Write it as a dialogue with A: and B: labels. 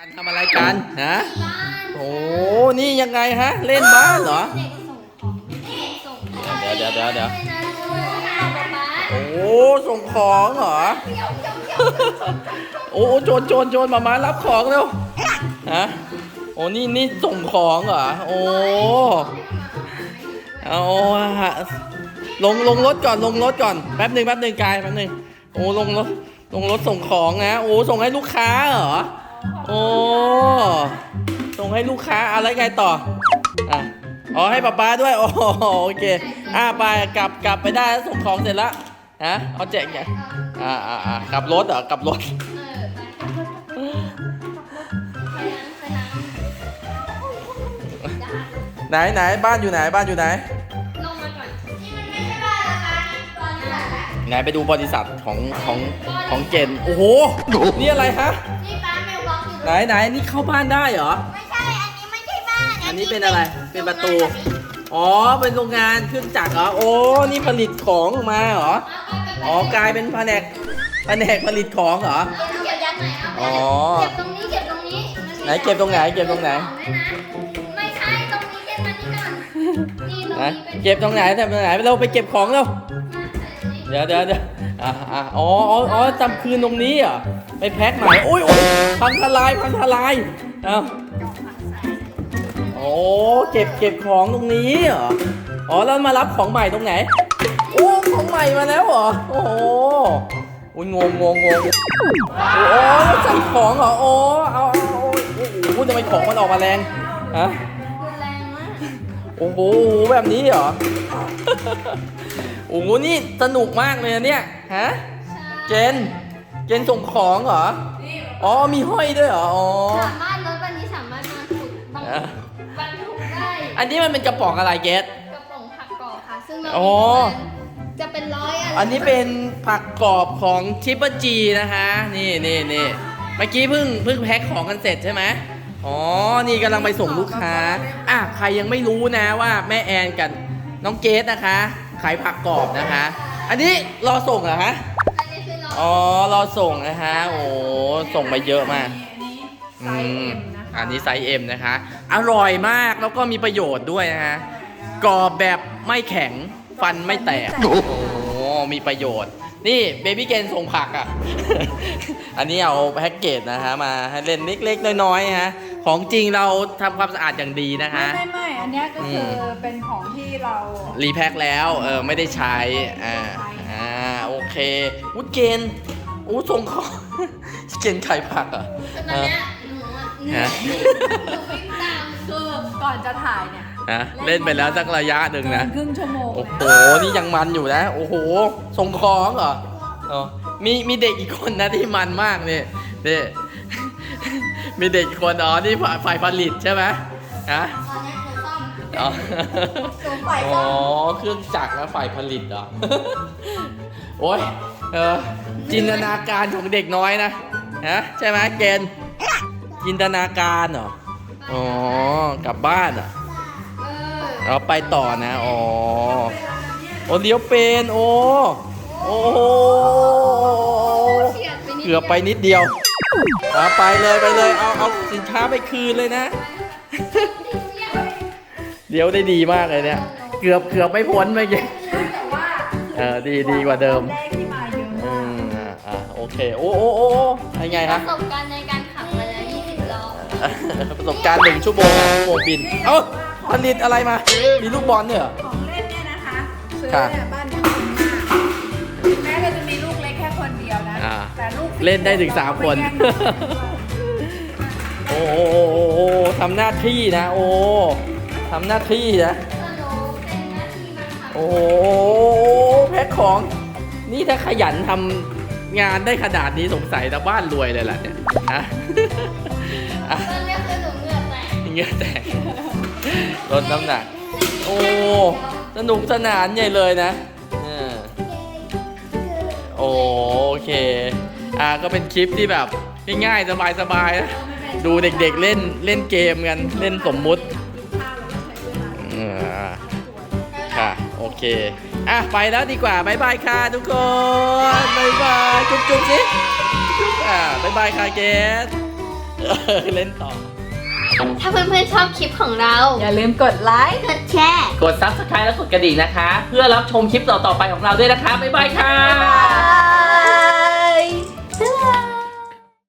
A: การทำอะไรกันฮะ
B: บ้าน
A: โอ้นี่ยังไงฮะ เล่นบ้านเหรอ
B: เด็กส่งของเด็กส่งของ
A: เดี๋ยวเดี๋ยวเดี๋ยวเดี๋ยว
B: ไม่นะป๊าป๊า
A: โอ้ส่งของเหรอโอ้โจรโจรโจรมามารับของเร็วฮะโอ้นี่นี่ส่งของเหรอโอ้เอาฮะลงลงรถก่อนลงรถก่อนแป๊บหนึ่งแป๊บหนึ่งกายแป๊บหนึ่งโอ้ลงรถลงรถส่งของนะโอ้ส่งให้ลูกค้าเหรอ โอ้ส่งให้ลูกค้าอะไรไงต่ออะอ๋อให้ป๊าป๊าด้วยโอ้โอเคอะไปกลับกลับไปได้แล้วส่งของเสร็จแล้วฮะเอาแจกไงอ่าอ่าอ่ากลับรถเหรอกลับรถ
B: เออไปไปล้างไปล้าง
A: ไหนไหนบ้านอยู่ไหนบ้านอยู่ไหน
B: ลงมาก่อนนี่มันไม่ใช่บ้านนะคะตอนนี้แหละ
A: ไหนไปดูบริษัทของของของเจนโอ้โหนี่อะไรฮะ
B: นี่ป้า
A: ไหนไหนนี่เข้าบ้านได้เหรอ
B: ไม่ใช่ อันนี้ไม่ใช่บ้าน
A: อันนี้เป็นอะไร เป็นประตู อ๋อ เป็นโรงงานเครื่องจักรเหรอ โอ้ นี่ผลิตของออกมาเหรอ อ๋อ กลายเป็นแผนก แผนกผลิตของเหรอ
B: เก็บยัดไหนเอา
A: อ๋อ
B: เก็บตรงนี้เก็บตรงนี้มัมี
A: ไหนเก็บตรงไหน เก็บตรงไหน
B: ไม่ใช่ตรงนี้เก็บมานี่ก่อนนี่ตรง
A: นะ
B: นี้เป็น
A: เก็บตรงไหนแต่ตรงไหนเราไปเก็บของเร็ว
B: มาใส่ตรงนี้
A: เดี๋ยวเดี๋ยวเดี๋ยว อะอะอ๋ออ๋ออ๋อจำคืนตรงนี้เหรอไปแพ็คใหม่โอ้ยโอ้ยพังทลายพังทลายเอ้าโอ้เก็บเก็บของตรงนี้เหรออ๋อแล้วมารับของใหม่ตรงไหนโอ้ของใหม่มาแล้วเหรอโอ้โหโอ้ยงงงงงงโอ้โอ้ใส่ของเหรอโอ้เอาเอาเอาโอ้โหทำไมของมันออกมาแรงฮะ
B: รุนแรงมาก
A: โอ้โหแบบนี้เหรอ โอ้โหนี่สนุกมากเลยอะเนี่ยฮะเจน เจนส่งของเหรอ อ๋อมีห้อยด้วยเหรอ อ๋อ
B: สามารถรถวันนี้สามารถมาถูกบัง
A: อะ
B: บรรทุกได้
A: อันนี้มันเป็นกระป๋องอะไรเกส
B: กระป๋องผักกรอบค่ะ ซึ่งเรา
A: อ๋อ
B: จะเป็นร้อยอะไร
A: อันนี้เป็นผักกรอบของชิปเปอร์จีนะคะ นี่นี่นี่เมื่อกี้เพิ่งเพิ่งแพ็คของกันเสร็จใช่ไหมอ๋อ นี่กำลังไปส่งลูกค้า อะ ใครยังไม่รู้นะว่าแม่แอนกับน้องเกดนะคะ ขายผักกรอบนะคะ อันนี้รอส่งเหรอฮะ
B: อันนี้คือร้อย
A: อ๋อ รอส่งนะคะ โอ้ ส่งมาเยอะมาก
C: อันนี้
A: อื
C: ไซส์
A: ม
C: M นะคะ
A: อันนี้ไซส์ M นะคะ อร่อยมากแล้วก็มีประโยชน์ด้วยนะคะกรอบแบบไม่แข็งฟันไม่แตก โอ้โหมีประโยชน์ นี่เบบี้เกนส่งผักอะ อันนี้เอาแพ็กเกจนะคะมาให้เล่นเล็กๆน้อยๆฮะ ของจริงเราทำความสะอาดอย่างดีนะคะ
C: ไม่ไม่ไม่อั นเนี้ยก็คืออเป็นของที่เรา
A: รีแพ็คแล้วเออไม่ได้ใช้อ่าอ่าโอเคอุ้ยเกนอู้ส่งของเกนไข่ผักอะ
B: ตอนเนี้ยหนูอะหนู
A: ฮะ
B: หนูวิ่งตาม
C: คือก่อนจะถ่ายเนี่ย
A: ฮะเล่นไปแล้วสักระยะหนึ่งนะ
C: เกิครึ่งชั่วโมง
A: โอ้โห
C: แล้ว
A: นี่ยังมันอยู่นะ โอ้โหส่งของเหรออ๋อมีมีเด็กอีกคนนะที่มันมากเนี่ยนี่ มีเด็กอีกคนอ๋อนี่ฝ่ายฝ่ายผลิตใช่ไหมฮะ
B: ตอนเนี้ยหนูซ่ อม
A: อ๋อ
C: สูงฝ่าย
A: อ๋อ เครื่องจักรและฝ่ายผลิตเหรอ โอ้ยเออจินตนาการของเด็กน้อยนะฮะใช่ไหมเกณฑ์จินตนาการเหรอ อ๋อ กลับบ้านเหรอะ
B: เออ
A: เราไปต่อนะ อ๋อ โอ้เลี้ยวเป็นโอ้โอ้โห
B: เฉียดไปนิด
A: เกือบไปนิดเดียวเอาไปเลยไปเลย เอาเอาสินค้าไปคืนเลยนะเลี้ยว ได้ดีมากเลยเนี่ย เกือบเกือบไม่พ้นเมื่อกี้
C: แต่ว่า
A: เออดีดีกว่าเดิม
C: แรกที่มาเยอะ
A: อื
C: มาก
A: มอะอะโอเค โอ้โอ้โอ้โอ้ยังไง
B: ป
A: ฮะ
B: ระสบการณ์ในการขับมาแล้ว20รอบ
A: ประสบการณ์หนึ่งชั่วโมงนะชั่วโมงบิน เอ้าผลิตอะไรมา มีลูกบอลเนี่ยเหรอ
C: ของเล่นเนี่ยนะคะซื้อ
A: ค่ะ
C: เนี่ยบ้านเนี่ยคุ้มมากแม้เราจะมีลูกเล็กแค่คนเดียวนะ
A: อ่า
C: แต่ลูก
A: เล่นได้ถึงสามคน โอ้โอ้โอ้โอ้โอ้ทำหน้าที่นะ โอ้ ทำหน้าที่นะ
B: สนุกเป็นหน้าที่มาขับ
A: โอ้โหแพ็คของ นี่ถ้าขยันทำงานได้ขนาดนี้สงสัยแต่บ้านรวยเลยล่ะเนี่ยฮะอะ
B: ตอนเนี้คือหนูเหงื่อแตก
A: เงี้ยแตกลดน้ำหนัก โอ้ สนุกสนานใหญ่เลยนะออโอโอเค อ่าก็เป็นคลิปที่แบบง่ายๆสบายๆนะดูเด็กๆเล่นเล่นเกมกัน เล่นสมมุติ อ่าค่ะโอเค อะ ไปแล้วดีกว่าบายบายค่ะทุกคนบายบายจุ๊บๆสิจุ๊บอะบายบายค่ะเกสเออเล่นต่อ
B: ถ้าเพื่อนๆชอบคลิปของเรา
C: อย่าลืมกดไลค์
B: กดแชร์
A: กด subscribe และกดกระดิ่งนะคะ เพื่อรับชมคลิปต่อๆไปของเราด้วยนะคะ บ๊ายบายค่ะ
C: บ๊ายบาย